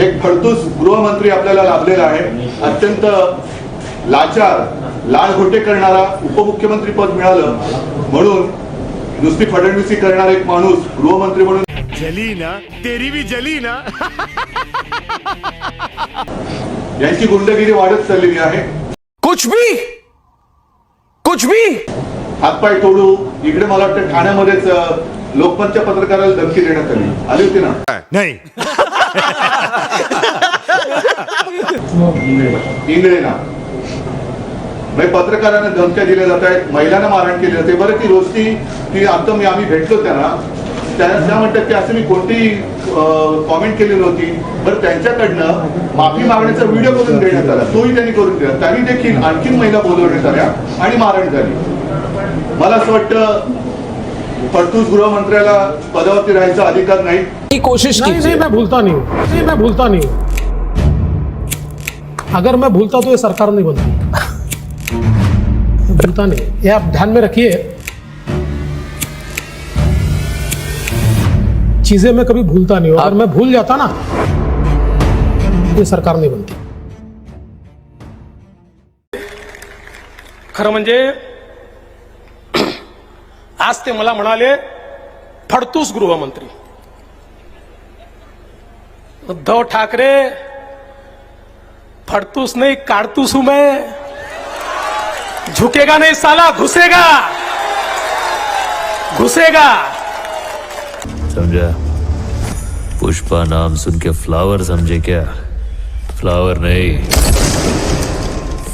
एक फडतूस गृहमंत्री आपल्याला लाभलेला आहे अत्यंत लाचार लाल घोटे करणारा उपमुख्यमंत्री पद मिळालं. म्हणून नुसती फडणवीसी करणारा एक माणूस गृहमंत्री म्हणून. जली ना तेरी भी जली ना. यांची गुंडगिरी वाढत चाललेली आहे. कुछ भी कुछ भी. हातपाय तोडू इकडे मला वाटतं ठाण्यामध्येच लोकमतच्या पत्रकाराला धमकी देण्यात आली. आली होती ना? नहीं. म्हणजे पत्रकारांना धमक्या दिल्या जात आहेत महिलांना मारहाण केली जाते. बरं ती रोजची ती आता मी आम्ही भेटलो त्यांना. त्या त्या म्हणतात की असं मी कोणतीही कॉमेंट केली नव्हती. बरं त्यांच्याकडनं माफी मागण्याचा व्हिडिओ करून देण्यात आला. तोही त्यांनी करून दिला. त्यांनी देखील आणखीन महिला बोलवण्यात आल्या आणि मारहाण झाली. मला असं वाटतं फडतूस गृहमंत्र्याला पदावरती राहायचा अधिकार नाही. की कोशिश नहीं नहीं मैं भूलता नहीं. हूँ नहीं मैं भूलता नहीं. हूँ अगर मैं भूलता तो ये सरकार नहीं बनती. भूलता नहीं. ये आप ध्यान में रखिए. चीज़ें मैं कभी भूलता नहीं हूँ. अगर मैं भूल जाता ना ये सरकार नहीं बनती. खरं म्हणजे आज ते मला म्हणाले फडतूस गृहमंत्री. उद्धव ठाकरे फडतूस नहीं काडतूस हूं मैं झुकेगा नहीं साला घुसेगा. घुसेगा. समझा? पुष्पा नाम सुन के फ्लावर समझे क्या? फ्लावर नहीं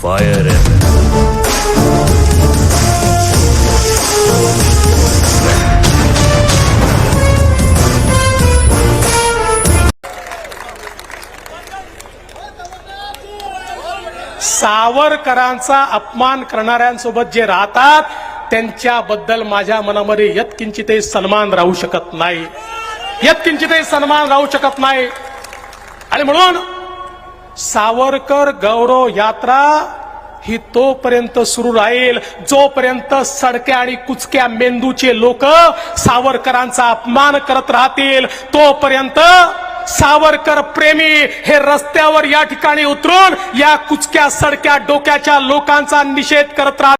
फायर है। सावरकरांचा अपमान करणाऱ्यांसोबत जे राहतात त्यांच्याबद्दल माझ्या मनामध्ये यत्किंचितही सन्मान राहू शकत नाही. यत्किंचितही सन्मान राहू शकत नाही. आणि म्हणून सावरकर गौरव यात्रा ही तोपर्यंत सुरू राहील. जोपर्यंत सडक्या आणि कुचक्या मेंदूचे लोक सावरकरांचा अपमान करत राहतील तोपर्यंत सावरकर प्रेमी हे रस्त्यावर या ठिकाणी उतरून या कुचक्या सडक्या डोक्याच्या लोकांचा निषेध करत राहतील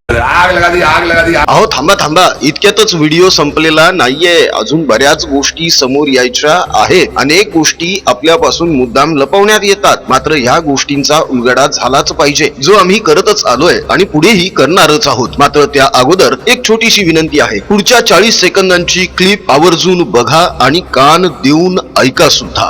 अहो थांबा थांबा. इतक्यातच व्हिडिओ संपलेला नाहीये. अजून बऱ्याच गोष्टी समोर यायच्या आहेत. अनेक गोष्टी आपल्यापासून मुद्दाम लपवण्यात येतात. मात्र ह्या गोष्टींचा उलगडा झालाच पाहिजे. जो आम्ही करतच आलोय आणि पुढेही करणारच आहोत. मात्र त्या अगोदर एक छोटीशी विनंती आहे. पुढच्या चाळीस सेकंदांची क्लिप आवर्जून बघा आणि कान देऊन ऐका सुद्धा.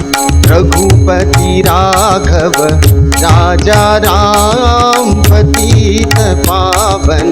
रघुपति राघव राजा राम पतित पावन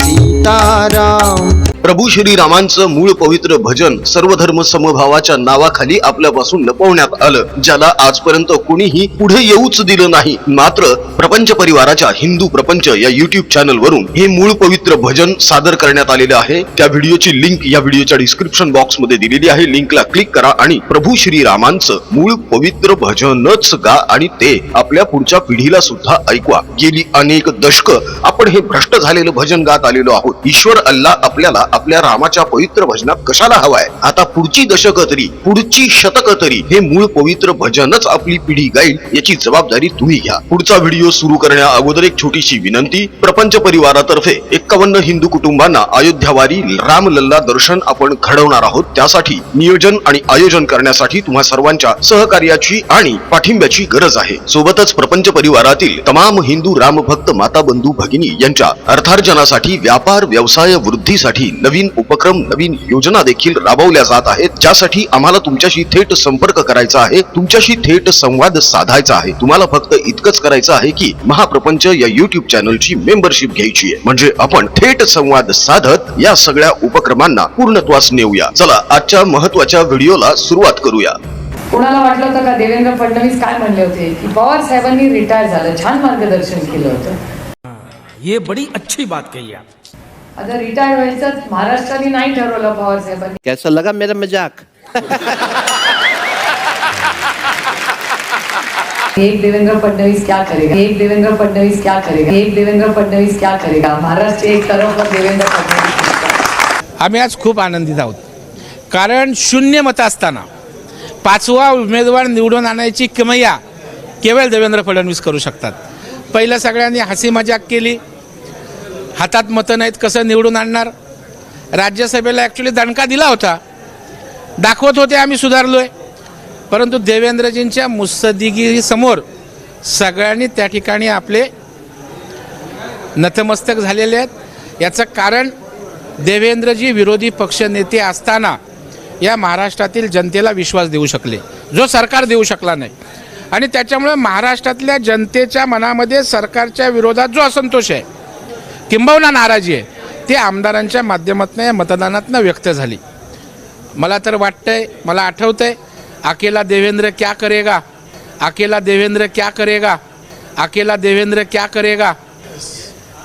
सीताराम प्रभू श्रीरामांचं मूळ पवित्र भजन सर्वधर्म समभावाच्या नावाखाली आपल्यापासून लपवण्यात आलं ज्याला आजपर्यंत कोणीही पुढे येऊच दिलं नाही. मात्र प्रपंच परिवाराच्या हिंदू प्रपंच या युट्यूब चॅनल वरून हे मूळ पवित्र भजन सादर करण्यात आलेले आहे. त्या व्हिडिओची लिंक या व्हिडिओच्या डिस्क्रिप्शन बॉक्समध्ये दिलेली आहे. लिंकला क्लिक करा आणि प्रभू श्रीरामांचं मूळ पवित्र भजनच गा आणि ते आपल्या पुढच्या पिढीला सुद्धा ऐकवा. गेली अनेक दशक आपण हे भ्रष्ट झालेलं भजन गात आलेलो आहोत. ईश्वर अल्लाह आपल्याला आपल्या रामाच्या पवित्र भजनात कशाला हवाय? आता पुढची दशक तरी पुढची शतक तरी हे मूळ पवित्र भजनच आपली पिढी गाईल याची जबाबदारी तुम्ही घ्या. पुढचा व्हिडिओ सुरू करण्या अगोदर एक छोटीशी विनंती. प्रपंच परिवारातर्फे एक्कावन्न हिंदू कुटुंबांना अयोध्यावारी रामलल्ला दर्शन आपण घडवणार आहोत. त्यासाठी नियोजन आणि आयोजन करण्यासाठी तुम्हा सर्वांच्या सहकार्याची आणि पाठिंब्याची गरज आहे. सोबतच प्रपंच परिवारातील तमाम हिंदू रामभक्त माता बंधू भगिनी यांच्या अर्थार्जनासाठी व्यापार व्यवसाय वृद्धीसाठी नवीन उपक्रम नवीन योजना देखील राबवल्या जात आहेत. ज्यासाठी आम्हाला तुमच्याशी थेट संपर्क करायचा आहे तुमच्याशी थेट संवाद साधायचा आहे. तुम्हाला फक्त इतकंच करायचं आहे की महाप्रपंच या युट्यूब चॅनलची मेंबरशिप घ्यायची आहे. म्हणजे आपण थेट संवाद साधत या सगळ्या उपक्रमांना पूर्णत्वास नेऊया. चला आजच्या महत्त्वाच्या व्हिडिओला सुरुवात करूया. कोणाला वाटलं होतं का देवेंद्र फडणवीस काय म्हणले होते? की पवार साहेबांनी रिटायर झालं छान मार्गदर्शन केलं होतं. ये बड़ी अच्छी बात कही आप. आता रिटायर व्हायचं महाराष्ट्राने नाही ठरवलं पवार साहेबांनी. कैसा लगा मेरा मजाक. एक देवेंद्र फडणवीस क्या करेगा? एक देवेंद्र फडणवीस क्या करेगा? एक देवेंद्र फडणवीस क्या करेगा? महाराष्ट्र एक तरफ और देवेंद्र फडणवीस आम्ही आज खूप आनंदित आहोत. कारण शून्य मतं असताना पाचवा उमेदवार निवडून आणायची किमया केवळ देवेंद्र फडणवीस करू शकतात. पहिलं सगळ्यांनी हसी मजाक केली. हातात मतं नाहीत कसं निवडून आणणार? राज्यसभेला ॲक्च्युली दणका दिला होता. दाखवत होते आम्ही सुधारलो आहे परंतु देवेंद्रजींच्या मुत्सद्दिगीसमोर सगळ्यांनी त्या ठिकाणी आपले नतमस्तक झालेले आहेत. याचं कारण देवेंद्रजी विरोधी पक्षनेते असताना या महाराष्ट्रातील जनतेला विश्वास देऊ शकले. जो सरकार देऊ शकला नाही. आणि त्याच्यामुळे महाराष्ट्रातल्या जनतेच्या मनामध्ये सरकारच्या विरोधात जो असंतोष आहे किंबहुना नाराजी आहे. ते आमदारांच्या माध्यमातून या मतदानातनं व्यक्त झाली. मला तर वाटतंय मला आठवतंय अकेला देवेंद्र क्या करेगा? अकेला देवेंद्र क्या करेगा? अकेला देवेंद्र क्या करेगा?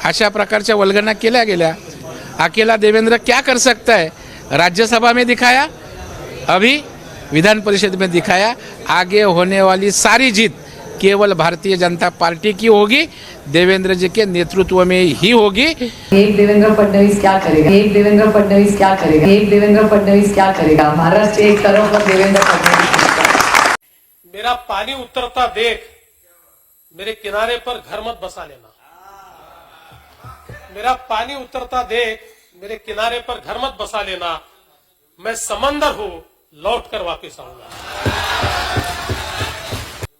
अशा प्रकारच्या वल्गना केल्या गेल्या. अकेला देवेंद्र क्या कर सकता है राज्यसभा में दिखाया अभी विधान परिषद में दिखाया आगे होने वाली सारी जीत केवल भारतीय जनता पार्टी की होगी देवेंद्र जी के नेतृत्व में ही होगी। एक देवेंद्र फडणवीस क्या करेगा? एक देवेंद्र फडणवीस क्या करेगा? एक देवेंद्र फडणवीस क्या करेगा? महाराष्ट्र एक तरफ़ और देवेंद्र फडणवीस मेरा पानी उतरता देख मेरे किनारे पर घर मत बसा लेना। मेरा पानी उतरता देख मेरे किनारे पर घर मत बसा लेना। मैं समंदर हूँ लौट कर वापिस आऊँगा।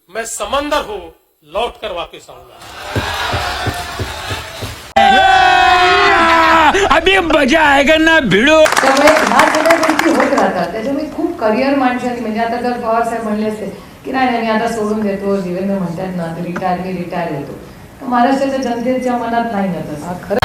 मैं समंदर हूँ लौट कर वापस आऊँगा। अभी मजा आएगा ना भिड़ो? त्यामुळे ह्या सगळ्या गोष्टी होत राहतात. त्याच्यामुळे खूप करिअर माणसांनी म्हणजे आता जर पवार साहेब म्हणले असते की नाही नाही मी आता सोडून देतो. देवेंद्र म्हणतात ना रिटायर मी रिटायर होतो. महाराष्ट्राच्या जनतेच्या मनात नाही ना तसं खरं.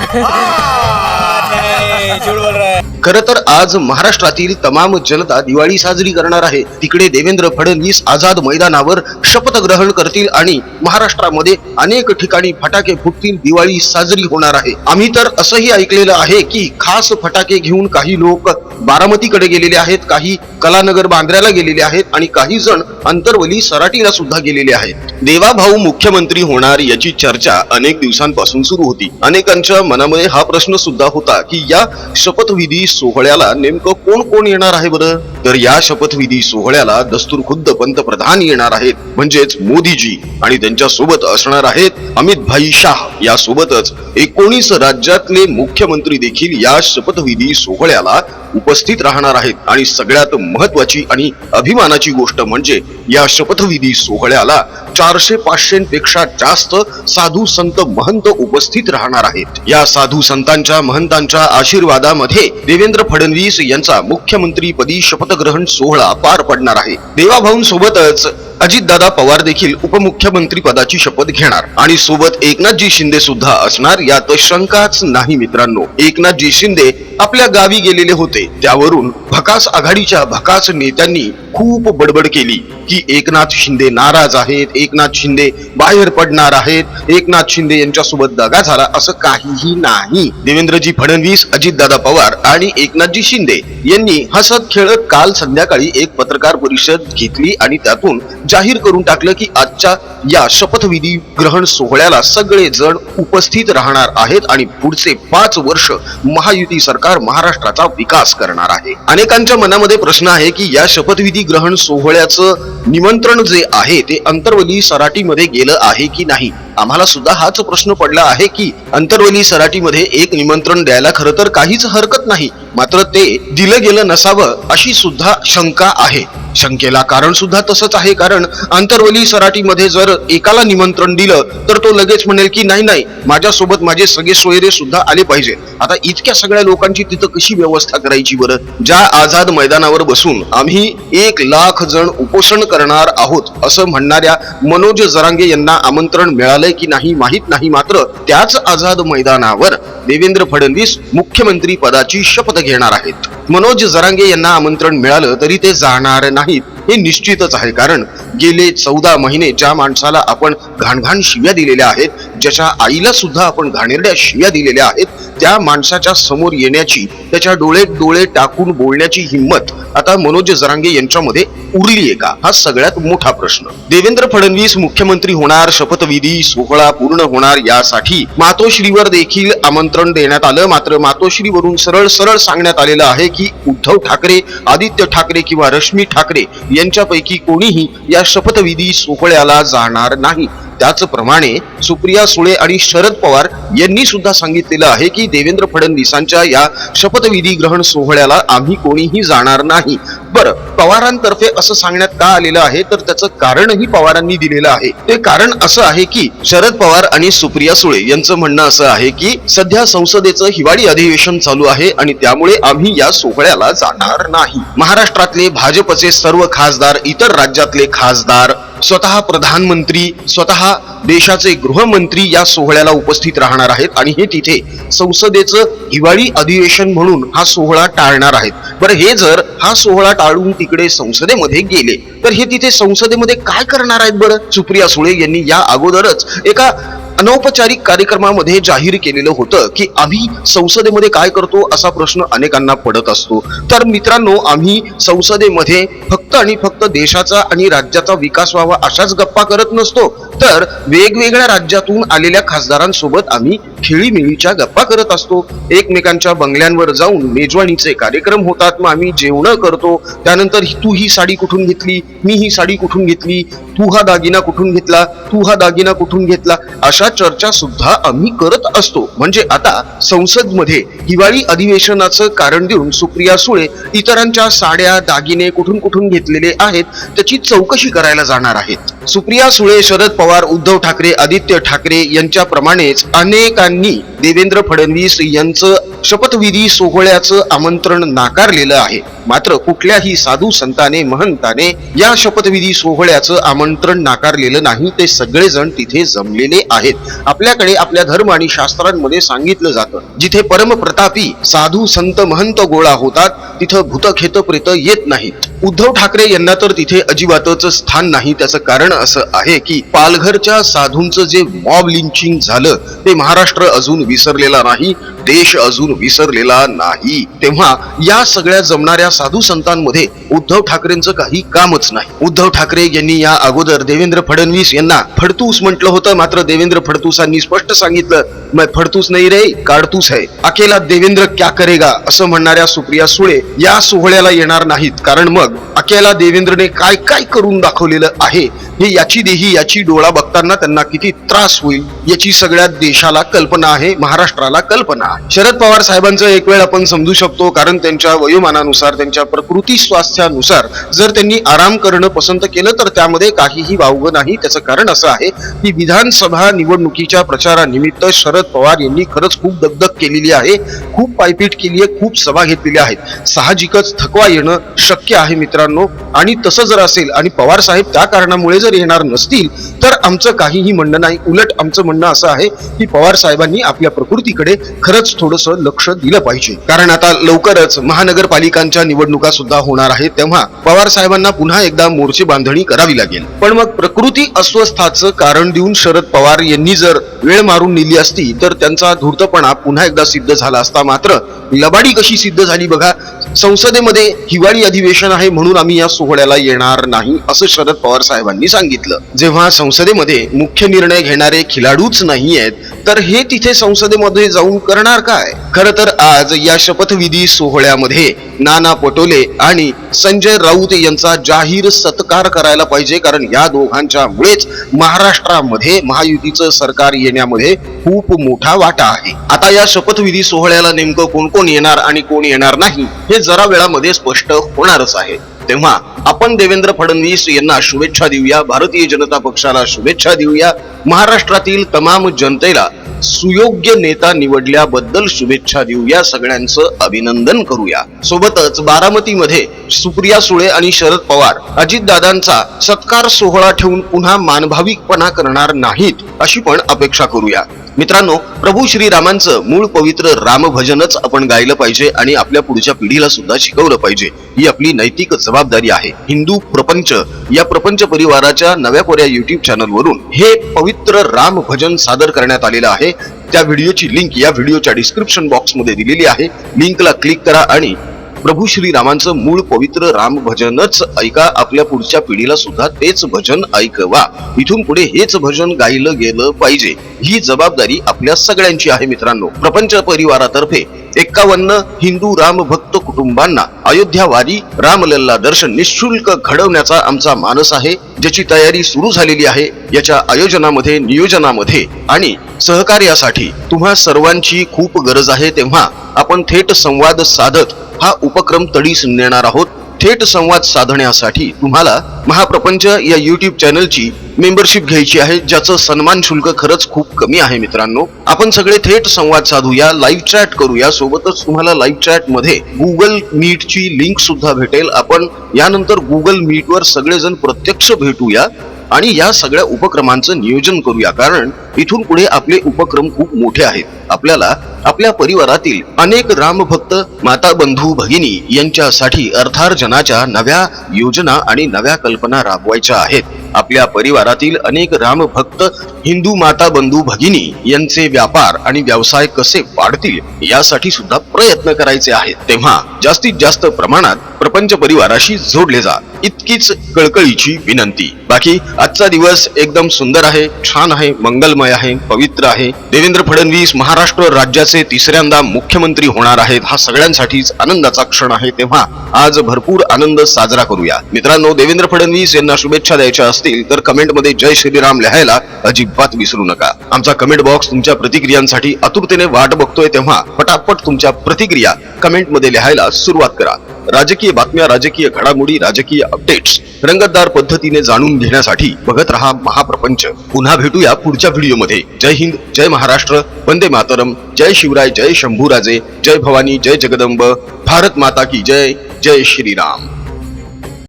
खर तर आज महाराष्ट्रातील तमाम जनता दिवाळी साजरी करणार आहे. तिकडे देवेंद्र फडणवीस आझाद मैदानावर शपथ ग्रहण करतील आणि महाराष्ट्रामध्ये अनेक ठिकाणी फटाके फुटतील दिवाळी साजरी होणार आहे. आम्ही तर असंही ऐकलेलं आहे की खास फटाके घेऊन काही लोक बारामतीकडे गेलेले आहेत काही कलानगर बांद्र्याला गेलेले आहेत आणि काही जण अंतरवली सराटीला सुद्धा गेलेले आहेत. देवाभाऊ मुख्यमंत्री होणार याची चर्चा अनेक दिवसांपासून सुरू होती. अनेकांच्या मनामध्ये हा प्रश्न सुद्धा होता की या शपथविधी सोहळ्याला नेमकं कोण कोण येणार आहे बरं? तर या शपथविधी सोहळ्याला दस्तूर खुद्द पंतप्रधान येणार आहेत. म्हणजेच मोदीजी आणि त्यांच्यासोबत असणार आहेत अमित भाई शाह. या सोबतच एकोणीस राज्यातले मुख्यमंत्री देखील या शपथविधी सोहळ्याला उपस्थित राहणार आहेत. आणि सगळ्यात महत्वाची आणि अभिमानाची गोष्ट म्हणजे या शपथविधी सोहळ्याला चारशे पाचशेपेक्षा जास्त साधू संत महंत उपस्थित राहणार आहेत. या साधू संतांच्या महंतांच्या आशीर्वादामध्ये देवेंद्र फडणवीस यांचा मुख्यमंत्रीपदी शपथग्रहण सोहळा पार पडणार आहे. देवाभाऊंसोबतच अजितदादा पवार देखील उपमुख्यमंत्री पदाची शपथ घेणार. आणि सोबत एकनाथजी शिंदे सुद्धा असणार यात शंकाच नाही मित्रांनो. एकनाथजी शिंदे आपल्या गावी गेलेले होते. त्यावरून भकास आघाडीच्या भकास नेत्यांनी खूप बडबड केली की एकनाथ शिंदे नाराज आहेत एकनाथ शिंदे बाहेर पडणार आहेत एकनाथ शिंदे यांच्यासोबत दगा झाला असं काहीही नाही. देवेंद्रजी फडणवीस अजितदादा पवार आणि एकनाथजी शिंदे यांनी हसत खेळत काल संध्याकाळी एक पत्रकार परिषद घेतली आणि त्यातून जाहीर करून टाकलं की आजच्या या शपथविधी ग्रहण सोहळ्याला सगळे जण उपस्थित राहणार आहेत आणि पुढचे पाच वर्ष महायुती सरकार महाराष्ट्राचा विकास करणार आहे. अनेकांच्या मनामध्ये प्रश्न आहे की या शपथविधी ग्रहण सोहळ्याचं निमंत्रण जे आहे ते अंतर्वली सराटीमध्ये गेलं आहे की नाही? आम्हाला सुद्धा हाच प्रश्न पडला आहे की अंतर्वली सराटीमध्ये एक निमंत्रण द्यायला खरं तर काहीच हरकत नाही. मात्र ते दिलं गेलं नसावं अशी सुद्धा शंका आहे. शंकेला कारण सुद्धा तसंच आहे. कारण अंतर्वली सराटीमध्ये जर एकाला निमंत्रण दिलं तर तो लगेच म्हणेल की नाही नाही माझ्यासोबत माझे सगळे सोयरे सुद्धा आले पाहिजे. आता इतक्या सगळ्या लोकांची तिथं कशी व्यवस्था करायची बरं? ज्या आझाद मैदानावर बसून आम्ही एक लाख जण उपोषण करणार आहोत असं म्हणणाऱ्या मनोज जरांगे यांना आमंत्रण झालंय की नाही माहीत नाही मात्र त्याच आझाद मैदानावर देवेंद्र फडणवीस मुख्यमंत्री पदाची शपथ घेणार आहेत. मनोज जरांगे यांना आमंत्रण मिळालं तरी ते जाणार नाहीत. हे निश्चितच आहे. कारण गेले चौदा महिने ज्या माणसाला आपण घाणघाण शिव्या दिलेल्या आहेत ज्याच्या आईला सुद्धा आपण घाणेरड्या शिव्या दिलेल्या आहेत त्या माणसाच्या समोर येण्याची त्याच्या डोळे डोळे टाकून बोलण्याची हिंमत आता मनोज जरांगे यांच्यामध्ये उरली आहे का? हा सगळ्यात मोठा प्रश्न. देवेंद्र फडणवीस मुख्यमंत्री होणार शपथविधी सोहळा पूर्ण होणार यासाठी मातोश्रीवर देखील आमंत्रण देण्यात आलं. मात्र मातोश्रीवरून सरळ सरळ सांगण्यात आलेलं आहे की उद्धव ठाकरे आदित्य ठाकरे किंवा रश्मी ठाकरे यांच्यापैकी कोणीही या शपथविधी सोहळ्याला जाणार नाही. त्याचप्रमाणे सुप्रिया सुळे आणि शरद पवार यांनी सुद्धा सांगितलेलं आहे की देवेंद्र फडणवीसांच्या या शपथविधी ग्रहण सोहळ्याला आम्ही कोणीही जाणार नाही. बरं पवारांतर्फे असं सांगण्यात का आलेलं आहे? तर त्याचं कारणही पवारांनी दिलेलं आहे. ते कारण असं आहे की शरद पवार आणि सुप्रिया सुळे यांचं म्हणणं असं आहे की सध्या संसदेचं हिवाळी अधिवेशन चालू आहे आणि त्यामुळे आम्ही या सोहळ्याला जाणार नाही. महाराष्ट्रातले भाजपचे सर्व खास खासदार इतर राज्यातले खासदार स्वतः प्रधानमंत्री स्वतः देशाचे गृहमंत्री या सोहळ्याला उपस्थित राहणार आहेत आणि हे तिथे संसदेचं हिवाळी अधिवेशन म्हणून हा सोहळा टाळणार आहेत. बरं हे जर हा सोहळा टाळून तिकडे संसदेमध्ये गेले तर हे तिथे संसदेमध्ये काय करणार आहेत बरं? सुप्रिया सुळे यांनी या अगोदरच एका अनौपचारिक कार्यक्रमामध्ये जाहीर केलेलं होतं की आम्ही संसदेमध्ये काय करतो असा प्रश्न अनेकांना पडत असतो. तर मित्रांनो आम्ही संसदेमध्ये फक्त आणि फक्त देशाचा आणि राज्याचा विकास व्हावा अशाच गप्पा करत नसतो. तर वेगवेगळ्या राज्यातून आलेल्या खासदारांसोबत आम्ही खेळीमेळीच्या गप्पा करत असतो. एकमेकांच्या बंगल्यांवर जाऊन मेजवानीचे कार्यक्रम होतात. मग आम्ही जेवण करतो. त्यानंतर तू ही साडी कुठून घेतली? मी ही साडी कुठून घेतली? तू हा दागिना कुठून घेतला? तू हा दागिना कुठून घेतला? अशा चर्चा सुद्धा आम्ही करत असतो. म्हणजे आता संसदमध्ये हिवाळी अधिवेशनाचं कारण देऊन सुप्रिया सुळे इतरांच्या साड्या दागिने कुठून कुठून घेतलेले आहेत त्याची चौकशी करायला जाणार आहेत. सुप्रिया सुळे शरद पवार उद्धव ठाकरे आदित्य ठाकरे यांच्याप्रमाणेच अनेकांनी देवेंद्र फडणवीस यांचं शपथविधी सोहळ्याचं आमंत्रण नाकारलेलं आहे. मात्र कुठल्याही साधू संताने महंताने या शपथविधी सोहळ्याचं आमंत्रण नाकारलेलं नाही. ते सगळेजण तिथे जमलेले आहेत. आपल्याकडे आपल्या धर्म आणि शास्त्रांमध्ये सांगितलं जातं. जिथे परमप्रतापी साधू संत महंत गोळा होतात तिथं भूतखेत प्रेत येत नाहीत. उद्धव ठाकरे यांना तर तिथे अजिबातच स्थान नाही. त्याचं कारण असं आहे की पालघरच्या साधूंचं जे मॉब लिंचिंग झालं ते महाराष्ट्र अजून विसरलेला नाही देश अजून विसरलेला नाही. तेव्हा या सगळ्या जमणाऱ्या साधू संतांमध्ये उद्धव ठाकरेंचं काही कामच नाही. उद्धव ठाकरे यांनी या अगोदर देवेंद्र फडणवीस यांना फडतूस म्हटलं होतं मात्र देवेंद्र फडतूसांनी स्पष्ट सांगितलं मैं फडतूस नाही रे काढतूस है अकेला देवेंद्र क्या करेगा? असं म्हणणाऱ्या सुप्रिया सुळे या सोहळ्याला येणार नाहीत. कारण मग अकेला देवेंद्रने काय काय करून दाखवलेलं आहे हे म्हणजे याची देही याची डोळा बघताना त्यांना किती त्रास होईल याची सगळ्या देशाला कल्पना आहे महाराष्ट्राला कल्पना आहे. शरद पवार साहेबांचं एक वेळ आपण समजू शकतो कारण त्यांच्या वयोमानानुसार त्यांच्या प्रकृती स्वास्थ्यानुसार जर त्यांनी आराम करणं पसंत केलं तर त्यामध्ये काहीही वावगं नाही. त्याचं कारण असं आहे की विधानसभा निवडणुकीच्या प्रचारानिमित्त शरद पवार यांनी खरंच खूप दगदग केलेली आहे खूप पायपीट केली आहे खूप सभा घेतलेल्या आहेत. साहजिकच थकवा येणं शक्य आहे मित्रांनो. आणि तसं जर असेल आणि पवार साहेब त्या कारणामुळे जर येणार नसतील तर आमचं काहीही म्हणणं नाही. उलट आमचं म्हणणं असं आहे की पवार साहेबांनी आपल्या प्रकृतीकडे खरंच थोडस लक्ष दिलं पाहिजे. कारण आता लवकरच महानगरपालिकांच्या निवडणुका सुद्धा होणार आहेत. तेव्हा पवार साहेबांना पुन्हा एकदा मोर्चे बांधणी करावी लागेल. पण मग प्रकृती अस्वस्थाचं कारण देऊन शरद पवार यांनी जर वेळ मारून नेली असती तर त्यांचा धूर्तपणा पुन्हा एकदा सिद्ध झाला असता मात्र लबाडी कशी सिद्ध झाली बघा. संसदेमध्ये हिवाळी अधिवेशन आहे म्हणून आम्ही या सोहळ्याला येणार नाही असं शरद पवार साहेबांनी सांगितलं. जेव्हा संसदेमध्ये मुख्य निर्णय घेणारे खिलाडूच नाही आहेत तर हे तिथे संसदेमध्ये जाऊन करणार काय? खर तर आज या शपथविधी सोहळ्यामध्ये नाना पटोले आणि संजय राऊत यांचा जाहीर सत्कार करायला पाहिजे कारण या दोघांच्या मुळेच महाराष्ट्रामध्ये महायुतीचं सरकार येण्यामध्ये खूप मोठा वाटा आहे. आता या शपथविधी सोहळ्याला नेमकं कोण कोण येणार आणि कोण येणार नाही हे जरा वेळामध्ये स्पष्ट होणारच आहे. तेव्हा आपण देवेंद्र फडणवीस यांना शुभेच्छा देऊया. भारतीय जनता पक्षाला शुभेच्छा देऊया. महाराष्ट्रातील तमाम जनतेला सुयोग्य नेता निवडल्याबद्दल शुभेच्छा देऊया. सगळ्यांचं अभिनंदन करूया. सोबतच बारामतीमध्ये सुप्रिया सुळे आणि शरद पवार अजितदादांचा सत्कार सोहळा ठेवून पुन्हा मानभाविकपणा करणार नाहीत अशी पण अपेक्षा करूया. मित्रांनो प्रभू श्रीरामांचं मूळ पवित्र रामभजनच आपण गायलं पाहिजे आणि आपल्या पुढच्या पिढीला सुद्धा शिकवलं पाहिजे. ही आपली नैतिक जबाबदारी आहे. हिंदू प्रपंच या प्रपंच परिवाराच्या नव्या कोऱ्या युट्यूब चॅनलवरून हे पवित्र राम भजन सादर करण्यात आलेलं आहे. त्या व्हिडिओची लिंक या व्हिडिओच्या डिस्क्रिप्शन बॉक्समध्ये दिलेली आहे. लिंकला क्लिक करा आणि प्रभू श्रीरामांचं मूळ पवित्र राम भजनच ऐका आपल्या पुढच्या पिढीला सुद्धा तेच भजन ऐकवा. इथून पुढे हेच भजन गायलं गेलं पाहिजे. ही जबाबदारी आपल्या सगळ्यांची आहे मित्रांनो. प्रपंच परिवारातर्फे एक्कावन्न हिंदू राम भक्त कुटुंबांना अयोध्या वारी रामलल्ला दर्शन निशुल्क घडवण्याचा आमचा मानस आहे ज्याची तयारी सुरू झालेली आहे. याच्या आयोजनामध्ये नियोजनामध्ये आणि सहकार्यासाठी तुम्हा सर्वांची खूप गरज आहे तेव्हा आपण थेट संवाद साधत हा उपक्रम तडीस नेणार आहोत. थेट संवाद साधण्यासाठी तुम्हाला महाप्रपंच या युट्यूब चॅनलची मेंबरशिप घ्यायची आहे ज्याचं सन्मान शुल्क खरंच खूप कमी आहे मित्रांनो. आपण सगळे थेट संवाद साधूया लाईव्ह चॅट करूया. सोबतच तुम्हाला लाईव्ह चॅटमध्ये गुगल मीटची लिंक सुद्धा भेटेल. आपण यानंतर गुगल मीटवर सगळेजण प्रत्यक्ष भेटूया आणि या सगळ्या उपक्रमांचं नियोजन करूया. कारण इथून पुढे आपले उपक्रम खूप मोठे आहेत. आपल्याला आपल्या परिवारातील अनेक रामभक्त माता बंधू भगिनी यांच्यासाठी अर्थार्जनाच्या नव्या योजना आणि नव्या कल्पना राबवायच्या आहेत. आपल्या परिवारातील अनेक रामभक्त हिंदू माता बंधू भगिनी यांचे व्यापार आणि व्यवसाय कसे वाढतील यासाठी सुद्धा प्रयत्न करायचे आहेत. तेव्हा जास्तीत जास्त प्रमाणात प्रपंच परिवाराशी जोडले जा इतकीच कळकळीची विनंती. बाकी आजचा दिवस एकदम सुंदर आहे छान आहे मंगलमय आहे पवित्र आहे. देवेंद्र फडणवीस महाराष्ट्र राज्याचे तिसऱ्यांदा मुख्यमंत्री होणार आहेत. हा सगळ्यांसाठीच आनंदाचा क्षण आहे. तेव्हा आज भरपूर आनंद साजरा करूया. मित्रांनो देवेंद्र फडणवीस यांना शुभेच्छा द्यायच्या असतील तर कमेंटमध्ये जय श्रीराम लिहायला अजिबात विसरू नका. आमचा कमेंट बॉक्स तुमच्या प्रतिक्रियांसाठी आतुरतेने वाट बघतोय तेव्हा पटापट तुमच्या प्रतिक्रिया कमेंटमध्ये लिहायला सुरुवात करा. राजकीय बातम्या राजकीय घडामोडी राजकीय अपडेट्स रंगतदार पद्धतीने जाणून घेण्यासाठी बघत रहा महाप्रपंच. पुन्हा भेटूया पुढच्या व्हिडिओमध्ये. जय हिंद जय महाराष्ट्र वंदे मातरम. जय शिवराय जय शंभूराजे जय भवानी जय जगदंब. भारत माता की जय जय श्रीराम.